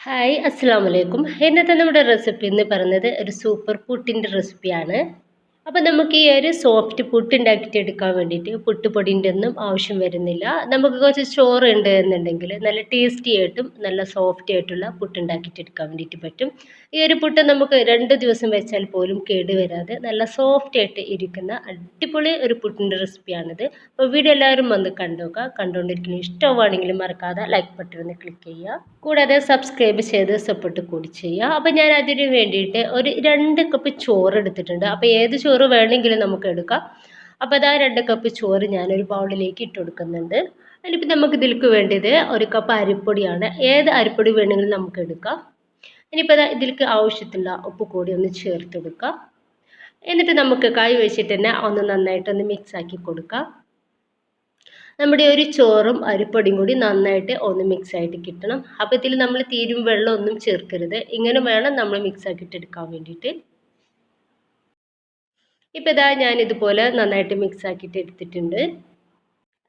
Hi അസ്സാം വലൈക്കും ഇന്നത്തെ നമ്മുടെ റെസിപ്പി എന്ന് പറയുന്നത് ഒരു സൂപ്പർ പുട്ടിന്റെ റെസിപ്പിയാണ് അപ്പോൾ നമുക്ക് ഈ ഒരു സോഫ്റ്റ് പുട്ട് ഉണ്ടാക്കിയിട്ട് എടുക്കാൻ വേണ്ടിയിട്ട് പുട്ടുപൊടിന്റെ ഒന്നും ആവശ്യം വരുന്നില്ല. നമുക്ക് കുറച്ച് ചോറ് ഉണ്ട് എന്നുണ്ടെങ്കിൽ നല്ല ടേസ്റ്റി ആയിട്ടും നല്ല സോഫ്റ്റ് ആയിട്ടുള്ള പുട്ട് ഉണ്ടാക്കിയിട്ട് എടുക്കാൻ വേണ്ടിയിട്ട് പറ്റും. ഈ ഒരു പുട്ട് നമുക്ക് രണ്ട് ദിവസം വെച്ചാൽ പോലും കേട് വരാതെ നല്ല സോഫ്റ്റ് ആയിട്ട് ഇരിക്കുന്ന അടിപൊളി ഒരു പുട്ടിന്റെ റെസിപ്പിയാണിത് അപ്പോൾ വീഡിയോ എല്ലാവരും വന്ന് കണ്ടുനോക്കുക കണ്ടുകൊണ്ടിരിക്കുന്ന ഇഷ്ടമാണെങ്കിലും മറക്കാതെ ലൈക്ക് ബട്ടൺ ഒന്ന് ക്ലിക്ക് ചെയ്യുക. കൂടാതെ സബ്സ്ക്രൈബ് ചെയ്ത് സപ്പോർട്ട് കൂടി ചെയ്യുക. അപ്പോൾ ഞാൻ അതിന് വേണ്ടിയിട്ട് ഒരു രണ്ട് കപ്പ് ചോറ് എടുത്തിട്ടുണ്ട്. അപ്പോൾ ഏത് വേണമെങ്കിലും നമുക്ക് എടുക്കാം. അപ്പോൾ അതാ രണ്ട് കപ്പ് ചോറ് ഞാനൊരു ബൗളിലേക്ക് ഇട്ട് കൊടുക്കുന്നുണ്ട്. അതിലിപ്പോൾ നമുക്ക് ഇതിലേക്ക് വേണ്ടത് ഒരു കപ്പ് അരിപ്പൊടിയാണ്. ഏത് അരിപ്പൊടി വേണമെങ്കിലും നമുക്ക് എടുക്കാം. ഇനിയിപ്പോൾ അതാ ഇതിലേക്ക് ആവശ്യത്തിലുള്ള ഉപ്പ് കൂടി ഒന്ന് ചേർത്ത് കൊടുക്കാം. എന്നിട്ട് നമുക്ക് കൈ വെച്ചിട്ട് തന്നെ ഒന്ന് നന്നായിട്ടൊന്ന് മിക്സ് ആക്കി കൊടുക്കാം. നമ്മുടെ ഒരു ചോറും അരിപ്പൊടിയും കൂടി നന്നായിട്ട് ഒന്ന് മിക്സ് ആയിട്ട് കിട്ടണം. അപ്പോൾ ഇതിൽ നമ്മൾ തീരും വെള്ളമൊന്നും ചേർക്കരുത്. ഇങ്ങനെ വേണം നമ്മൾ മിക്സ് ആക്കിയിട്ട് എടുക്കാൻ വേണ്ടിയിട്ട്. ഇപ്പോൾ ഇതാ ഞാൻ ഇതുപോലെ നന്നായിട്ട് മിക്സ് ആക്കിയിട്ട് എടുത്തിട്ടുണ്ട്.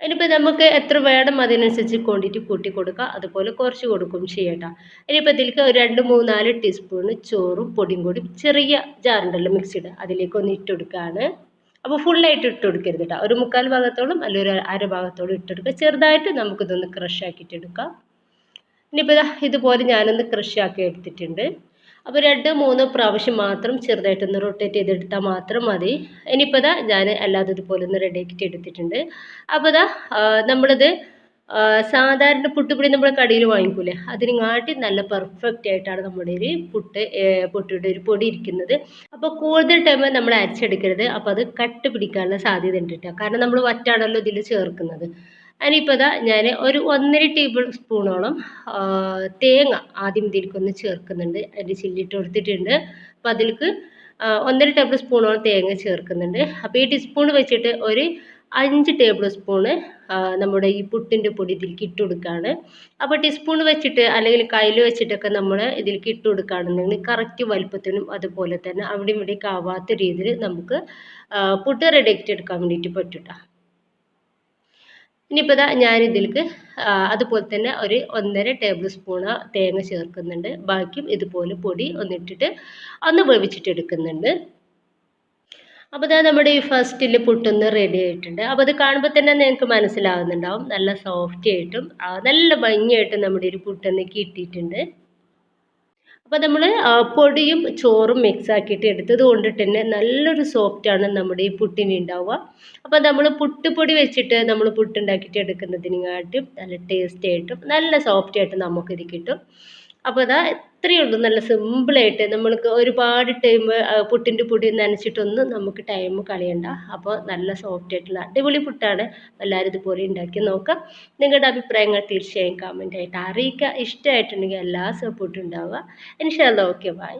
ഇനിയിപ്പോൾ നമുക്ക് എത്ര വേണം അതിനനുസരിച്ച് ക്വാണ്ടിറ്റി കൂട്ടി കൊടുക്കുക അതുപോലെ കുറച്ച് കൊടുക്കും ചെയ്യട്ടോ. ഇനിയിപ്പോൾ ഇതിലേക്ക് ഒരു രണ്ട് മൂന്നാൽ ടീസ്പൂണ് ചോറും പൊടിയും കൂടി ചെറിയ ജാറുണ്ടല്ലോ മിക്സിയുടെ അതിലേക്ക് ഒന്ന് ഇട്ട് കൊടുക്കുകയാണ്. അപ്പോൾ ഫുള്ളായിട്ട് ഇട്ട് കൊടുക്കരുത് കേട്ടോ ഒരു മുക്കാൽ ഭാഗത്തോളം അല്ലെങ്കിൽ ഒരു അര ഭാഗത്തോളം ഇട്ടെടുക്കുക ചെറുതായിട്ട് നമുക്കിതൊന്ന് ക്രഷ് ആക്കിയിട്ട് എടുക്കാം. ഇനിയിപ്പോൾ ഇതാ ഇതുപോലെ ഞാനൊന്ന് ക്രഷ് ആക്കി എടുത്തിട്ടുണ്ട്. അപ്പോൾ രണ്ട് മൂന്ന് പ്രാവശ്യം മാത്രം ചെറുതായിട്ടൊന്ന് റൊട്ടേറ്റ് ചെയ്തെടുത്താൽ മാത്രം മതി. ഇനിയിപ്പോൾ ഇതാ ഞാൻ അല്ലാതെ ഇതുപോലെ ഒന്ന് റെഡിയാക്കിയിട്ട് എടുത്തിട്ടുണ്ട്. അപ്പോൾ ഇതാ നമ്മളിത് സാധാരണ പുട്ടുപൊടി നമ്മൾ കടയിൽ വാങ്ങിക്കൂലേ? അതിനെങ്ങാട്ടി നല്ല പെർഫെക്റ്റ് ആയിട്ടാണ് നമ്മുടെ ഒരു പുട്ട് പുട്ടിയുടെ ഒരു പൊടി ഇരിക്കുന്നത്. അപ്പോൾ കൂടുതൽ ടൈം നമ്മൾ അരച്ചെടുക്കരുത്. അപ്പോൾ അത് കട്ട് പിടിക്കാനുള്ള സാധ്യത ഉണ്ട് കേട്ടോ. കാരണം നമ്മൾ വറ്റാണല്ലോ ഇതിൽ ചേർക്കുന്നത്. അതിനിപ്പോൾ ഇതാ ഞാൻ ഒരു ഒന്നര ടേബിൾ സ്പൂണോളം തേങ്ങ ആദ്യം ഇതിലേക്കൊന്ന് ചേർക്കുന്നുണ്ട്. അതിന്റെ ചില്ലിട്ട് കൊടുത്തിട്ടുണ്ട് അപ്പോൾ അതിലേക്ക് ഒന്നര ടേബിൾ സ്പൂണോളം തേങ്ങ ചേർക്കുന്നുണ്ട്. അപ്പോൾ ഈ ടീസ്പൂൺ വെച്ചിട്ട് ഒരു അഞ്ച് ടേബിൾ സ്പൂണ് നമ്മുടെ ഈ പുട്ടിന്റെ പൊടി ഇതിലേക്ക് ഇട്ട് കൊടുക്കുകയാണ്. അപ്പോൾ ടീസ്പൂൺ വെച്ചിട്ട് അല്ലെങ്കിൽ കയ്യിൽ വെച്ചിട്ടൊക്കെ നമ്മൾ ഇതിലേക്ക് ഇട്ട് കൊടുക്കുകയാണെന്നുണ്ടെങ്കിൽ കറക്റ്റ് വലുപ്പത്തിനും അതുപോലെ തന്നെ അവിടെ ഇവിടെയൊക്കെ ആവാത്ത രീതിയിൽ നമുക്ക് പുട്ട് റെഡിയാക്കിയിട്ട് എടുക്കാൻ വേണ്ടിയിട്ട് പറ്റും ഇനിയിപ്പോൾ ഇതാ ഞാനിതിലേക്ക് അതുപോലെ തന്നെ ഒരു ഒന്നര ടേബിൾ സ്പൂൺ തേങ്ങ ചേർക്കുന്നുണ്ട്. ബാക്കിയും ഇതുപോലെ പൊടി ഒന്നിട്ടിട്ട് ഒന്ന് വേവിച്ചിട്ട് എടുക്കുന്നുണ്ട് അപ്പോൾ ഇതാ നമ്മുടെ ഈ ഫസ്റ്റിൽ പുട്ടൊന്ന് റെഡി ആയിട്ടുണ്ട്. അപ്പോൾ അത് കാണുമ്പോൾ തന്നെ നിങ്ങൾക്ക് മനസ്സിലാവുന്നുണ്ടാവും. നല്ല സോഫ്റ്റ് ആയിട്ടും നല്ല ഭംഗിയായിട്ടും നമ്മുടെ ഒരു പുട്ടൊന്ന് കിട്ടിയിട്ടുണ്ട്. അപ്പോൾ നമ്മൾ പൊടിയും ചോറും മിക്സ് ആക്കിയിട്ട് എടുത്തത് കൊണ്ടിട്ട് തന്നെ നല്ലൊരു സോഫ്റ്റാണ് നമ്മുടെ ഈ പുട്ടിന് ഉണ്ടാവുക അപ്പോൾ നമ്മൾ പുട്ടുപൊടി വെച്ചിട്ട് നമ്മൾ പുട്ടുണ്ടാക്കിയിട്ട് എടുക്കുന്നതിനെക്കാട്ടും നല്ല ടേസ്റ്റ് ആയിട്ടും നല്ല സോഫ്റ്റ് ആയിട്ട് നമുക്കിത് കിട്ടും. അപ്പോൾ അതാ ഇത്രയേ ഉള്ളൂ നല്ല സിമ്പിളായിട്ട് നമ്മൾക്ക് ഒരുപാട് ടൈം പുട്ടിന്റെ പൊടി നനച്ചിട്ടൊന്നും നമുക്ക് ടൈം കളയണ്ട. അപ്പോൾ നല്ല സോഫ്റ്റ് ആയിട്ടുള്ള അടിപൊളി പുട്ടാണ് എല്ലാവരും ഇതുപോലെ ഉണ്ടാക്കി നോക്കുക നിങ്ങളുടെ അഭിപ്രായങ്ങൾ തീർച്ചയായും കമന്റ് ആയിട്ട് അറിയിക്കുക ഇഷ്ടമായിട്ടുണ്ടെങ്കിൽ എല്ലാ സപ്പോർട്ടും ഉണ്ടാവുക. ഇൻഷാല്ല ഓക്കെ ബൈ